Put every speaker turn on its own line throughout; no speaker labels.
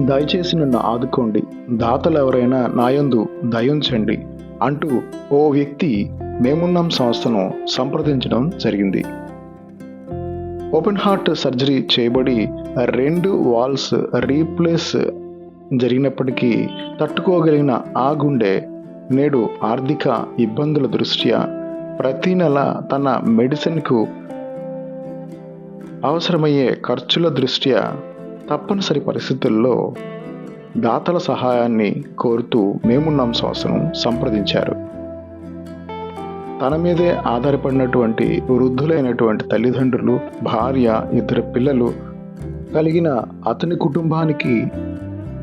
దయచేసి నన్ను ఆదుకోండి. దాతలు ఎవరైనా నాయందు దయించండి అంటూ ఓ వ్యక్తి మేమున్నాం సంస్థను సంప్రదించడం జరిగింది. ఓపెన్ హార్ట్ సర్జరీ చేయబడి రెండు వాల్స్ రీప్లేస్ జరిగినప్పటికీ తట్టుకోగలిగిన ఆ గుండె నేడు ఆర్థిక ఇబ్బందుల దృష్ట్యా ప్రతి నెల తన మెడిసిన్కు అవసరమయ్యే ఖర్చుల దృష్ట్యా తప్పనిసరి పరిస్థితుల్లో దాతల సహాయాన్ని కోరుతూ మేమున్నాం సంస్థను సంప్రదించారు. తన మీదే ఆధారపడినటువంటి వృద్ధులైనటువంటి తల్లిదండ్రులు భార్య ఇద్దరు పిల్లలు కలిగిన అతని కుటుంబానికి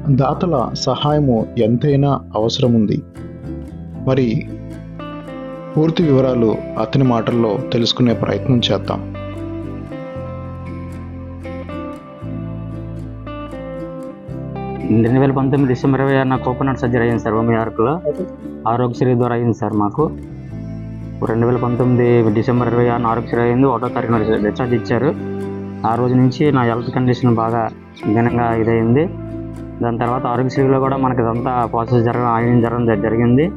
దాతల సహాయము ఎంతైనా అవసరం ఉంది మరి పూర్తి వివరాలు అతని మాటల్లో తెలుసుకునే ప్రయత్నం చేద్దాం.
రెండు వేల పంతొమ్మిది డిసెంబర్ ఇరవై ఆరున కోకోనట్ సర్జరీ అయింది సార్ హోమియార్క్లో ఆరోగ్యశ్రీ ద్వారా అయింది సార్ మాకు. రెండు వేల పంతొమ్మిది డిసెంబర్ ఇరవై ఆరున ఆరోగ్యశ్రీ అయింది ఒకటో తారీఖున డిశ్చార్జ్ ఇచ్చారు. ఆ రోజు నుంచి నా హెల్త్ కండిషన్ బాగా ఘనంగా ఇదైంది దాని తర్వాత ఆరోగ్యశ్రీలో కూడా మనకి ఇదంతా ప్రాసెస్ జరగడం ఆయన జరగడం జరిగింది.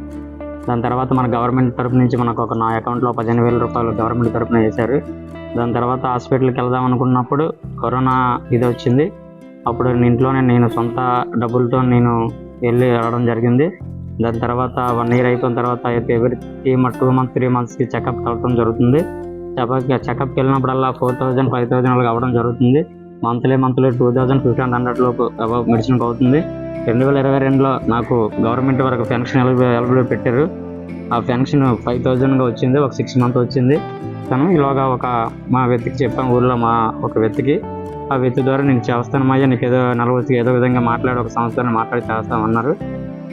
దాని తర్వాత మన గవర్నమెంట్ తరపు నుంచి మనకు ఒక నా అకౌంట్లో పదిహేను వేల రూపాయలు గవర్నమెంట్ తరపున వేశారు. దాని తర్వాత హాస్పిటల్కి వెళ్దాం అనుకున్నప్పుడు కరోనా ఇది వచ్చింది. అప్పుడు ఇంట్లోనే నేను సొంత డబ్బులతో నేను వెళ్ళి రావడం జరిగింది. దాని తర్వాత వన్ ఇయర్ అయిపోయిన తర్వాత అయితే ఎవరి త్రీ టూ మంత్స్ త్రీ మంత్స్కి చెకప్ వెళ్ళడం జరుగుతుంది. చెకప్ చెకప్కి వెళ్ళినప్పుడల్లా ఫోర్ థౌజండ్ ఫైవ్ థౌజండ్ అలాగ అవ్వడం జరుగుతుంది. Monthly monthly two thousand fifteen hundred లోపు అబౌవ్ అవుతుంది రెండు వేల ఇరవై రెండులో నాకు గవర్నమెంట్ వరకు పెన్షన్ ఎలిజిబుల్ పెట్టారు. ఆ పెన్షన్ ఫైవ్ థౌజండ్గా వచ్చింది ఒక సిక్స్ మంత్ వచ్చింది. తను ఇలాగా ఒక మా వ్యక్తికి చెప్పాను ఊర్లో మా ఒక వ్యక్తికి. ఆ వ్యక్తి ద్వారా నేను చేస్తానమ్మయ్యా నీకు ఏదో నలవచ్చి ఏదో విధంగా మాట్లాడి ఒక సంస్థని మాట్లాడి చేస్తామన్నారు.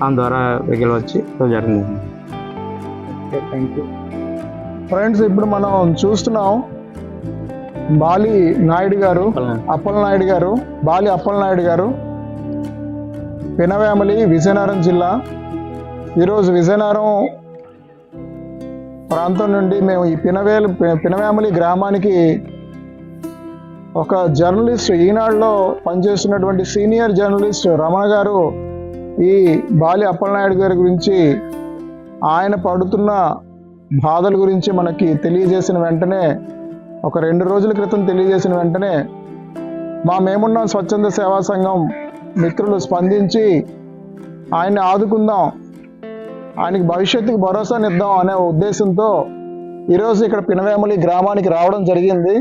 దాని ద్వారా వెగిలి వచ్చి సో జరిగింది
థ్యాంక్ యూ ఫ్రెండ్స్ ఇప్పుడు మనం చూస్తున్నాం బాలి నాయుడు గారు అప్పల నాయుడు. గారు బాలి అప్పల నాయుడు గారు పినవేమలి విజయనగరం జిల్లా. ఈరోజు విజయనగరం ప్రాంతం నుండి మేము ఈ పినవేలు పినవేమలి గ్రామానికి ఒక జర్నలిస్ట్ ఈనాడులో పనిచేస్తున్నటువంటి సీనియర్ జర్నలిస్ట్ రమణ గారు ఈ బాలి అప్పలనాయుడు గారి గురించి ఆయన పడుతున్న బాధల గురించి మనకి తెలియజేసిన వెంటనే ఒక రెండు రోజుల క్రితం తెలియజేసిన వెంటనే మా మేమున్న స్వచ్ఛంద సేవా సంఘం మిత్రులు స్పందించి ఆయన్ని ఆదుకుందాం ఆయనకి భవిష్యత్తుకి భరోసానిద్దాం అనే ఉద్దేశంతో ఈరోజు ఇక్కడ పినవేమలి గ్రామానికి రావడం జరిగింది.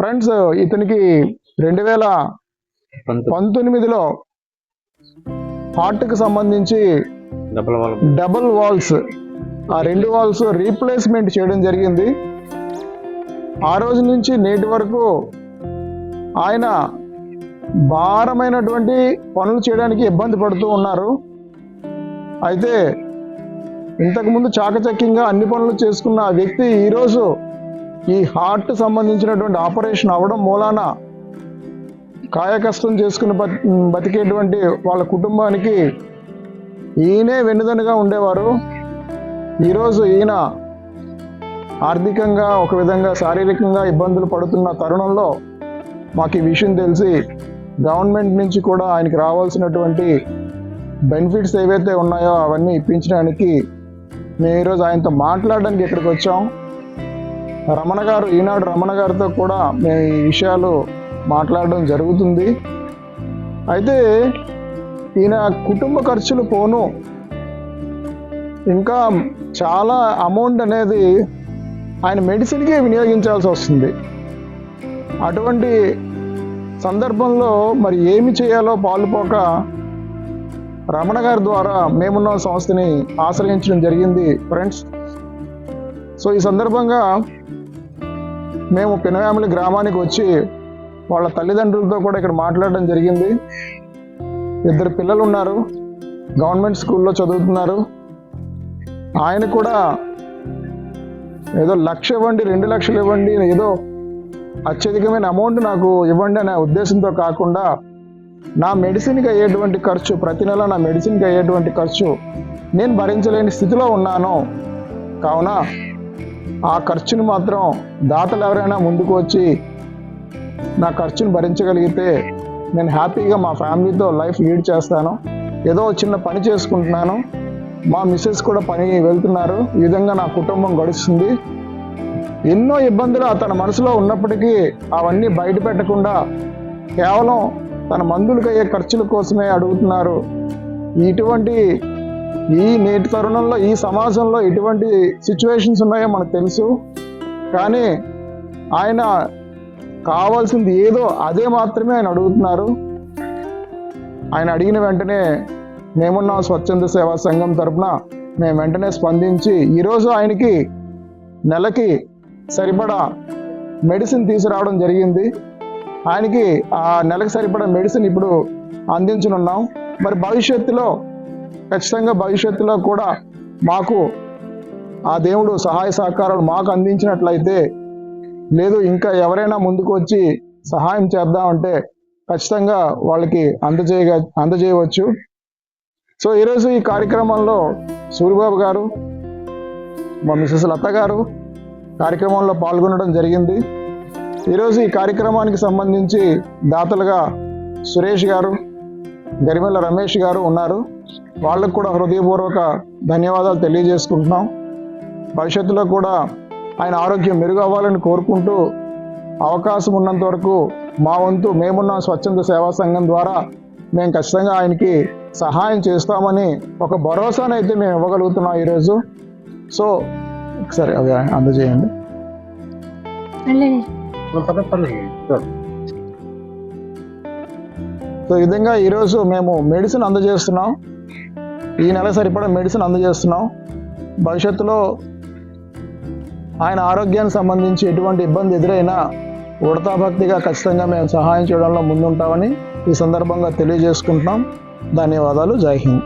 ఫ్రెండ్స్ ఇతనికి రెండు వేల పంతొమ్మిదిలో హార్ట్కి సంబంధించి డబుల్ వాల్స్ ఆ రెండు వాల్స్ రీప్లేస్మెంట్ చేయడం జరిగింది. ఆ రోజు నుంచి నేటి వరకు ఆయన భారమైనటువంటి పనులు చేయడానికి ఇబ్బంది పడుతూ ఉన్నారు. అయితే ఇంతకుముందు చాకచక్యంగా అన్ని పనులు చేసుకున్న ఆ వ్యక్తి ఈరోజు ఈ హార్ట్ సంబంధించినటువంటి ఆపరేషన్ అవ్వడం మూలాన కాయకష్టం చేసుకుని బతి బతికేటువంటి వాళ్ళ కుటుంబానికి ఈయనే వెన్నుదనుగా ఉండేవారు. ఈరోజు ఈయన ఆర్థికంగా ఒక విధంగా శారీరకంగా ఇబ్బందులు పడుతున్న తరుణంలో మాకు ఈ విషయం తెలిసి గవర్నమెంట్ నుంచి కూడా ఆయనకి రావాల్సినటువంటి బెనిఫిట్స్ ఏవైతే ఉన్నాయో అవన్నీ ఇప్పించడానికి మేము ఈరోజు ఆయనతో మాట్లాడడానికి ఇక్కడికి వచ్చాం. రమణ గారు ఈనాడు రమణ గారితో కూడా మేము ఈ విషయాలు మాట్లాడడం జరుగుతుంది. అయితే ఈయన కుటుంబ ఖర్చులు పోను. ఇంకా చాలా అమౌంట్ అనేది ఆయన మెడిసిన్కే వినియోగించాల్సి వస్తుంది. అటువంటి సందర్భంలో మరి ఏమి చేయాలో పాలుపోక రమణ గారి ద్వారా మేమున్న సంస్థని ఆశ్రయించడం జరిగింది ఫ్రెండ్స్. సో ఈ సందర్భంగా మేము పినవేమలి గ్రామానికి వచ్చి వాళ్ళ తల్లిదండ్రులతో కూడా ఇక్కడ మాట్లాడడం జరిగింది. ఇద్దరు పిల్లలు ఉన్నారు. గవర్నమెంట్ స్కూల్లో చదువుతున్నారు. ఆయన కూడా ఏదో లక్ష ఇవ్వండి రెండు లక్షలు ఇవ్వండి ఏదో అత్యధికమైన అమౌంట్ నాకు ఇవ్వండి అనే ఉద్దేశంతో కాకుండా నా మెడిసిన్కి అయ్యేటువంటి ఖర్చు ప్రతి నెల నా మెడిసిన్కి అయ్యేటువంటి ఖర్చు నేను భరించలేని స్థితిలో ఉన్నాను. కావున ఆ ఖర్చును మాత్రం దాతలు ఎవరైనా ముందుకు వచ్చి నా ఖర్చును భరించగలిగితే నేను హ్యాపీగా మా ఫ్యామిలీతో లైఫ్ లీడ్ చేస్తాను. ఏదో చిన్న పని చేసుకుంటున్నాను. మా మిస్సెస్ కూడా పని వెళ్తున్నారు. ఈ విధంగా నా కుటుంబం గడుస్తుంది. ఎన్నో ఇబ్బందులు తన మనసులో ఉన్నప్పటికీ అవన్నీ బయట పెట్టకుండా కేవలం తన మందులకు అయ్యే ఖర్చుల కోసమే అడుగుతున్నారు. ఇటువంటి ఈ నేటి తరుణంలో ఈ సమాజంలో ఎటువంటి సిచ్యువేషన్స్ ఉన్నాయో మనకు తెలుసు. కానీ ఆయన కావాల్సింది ఏదో అదే మాత్రమే ఆయన అడుగుతున్నారు. ఆయన అడిగిన వెంటనే మేమున్న స్వచ్ఛంద సేవా సంఘం తరపున మేము వెంటనే స్పందించి ఈరోజు ఆయనకి నెలకి సరిపడా మెడిసిన్ తీసుకురావడం జరిగింది. ఆయనకి ఆ నెలకు సరిపడా మెడిసిన్ ఇప్పుడు అందించనున్నాం. మరి భవిష్యత్తులో ఖచ్చితంగా భవిష్యత్తులో కూడా మాకు ఆ దేవుడు సహాయ సహకారాలు మాకు అందించినట్లయితే లేదు ఇంకా ఎవరైనా ముందుకు వచ్చి సహాయం చేద్దామంటే ఖచ్చితంగా వాళ్ళకి అందజేయ అందజేయవచ్చు. సో ఈరోజు ఈ కార్యక్రమంలో సూరిబాబు గారు మా మిసెస్ లత గారు కార్యక్రమంలో పాల్గొనడం జరిగింది. ఈరోజు ఈ కార్యక్రమానికి సంబంధించి దాతలుగా సురేష్ గారు గరిమెల్ల రమేష్ గారు ఉన్నారు. వాళ్ళకు కూడా హృదయపూర్వక ధన్యవాదాలు తెలియజేసుకుంటున్నాం. భవిష్యత్తులో కూడా ఆయన ఆరోగ్యం మెరుగు అవ్వాలని కోరుకుంటూ అవకాశం ఉన్నంత వరకు మా వంతు మేమున్న స్వచ్ఛంద సేవా సంఘం ద్వారా మేము ఖచ్చితంగా ఆయనకి సహాయం చేస్తామని ఒక భరోసానైతే మేము ఇవ్వగలుగుతున్నాం ఈరోజు. సో ఒకసారి అవి అందజేయండి. సో ఈ విధంగా ఈరోజు మేము మెడిసిన్ అందజేస్తున్నాం. ఈ నెల సరిపడా మెడిసిన్ అందజేస్తున్నాం. భవిష్యత్తులో ఆయన ఆరోగ్యానికి సంబంధించి ఎటువంటి ఇబ్బంది ఎదురైనా ఉడతాభక్తిగా ఖచ్చితంగా మేము సహాయం చేయడంలో ముందుంటామని ఈ సందర్భంగా తెలియజేసుకుంటున్నాం. ధన్యవాదాలు. జై హింద్.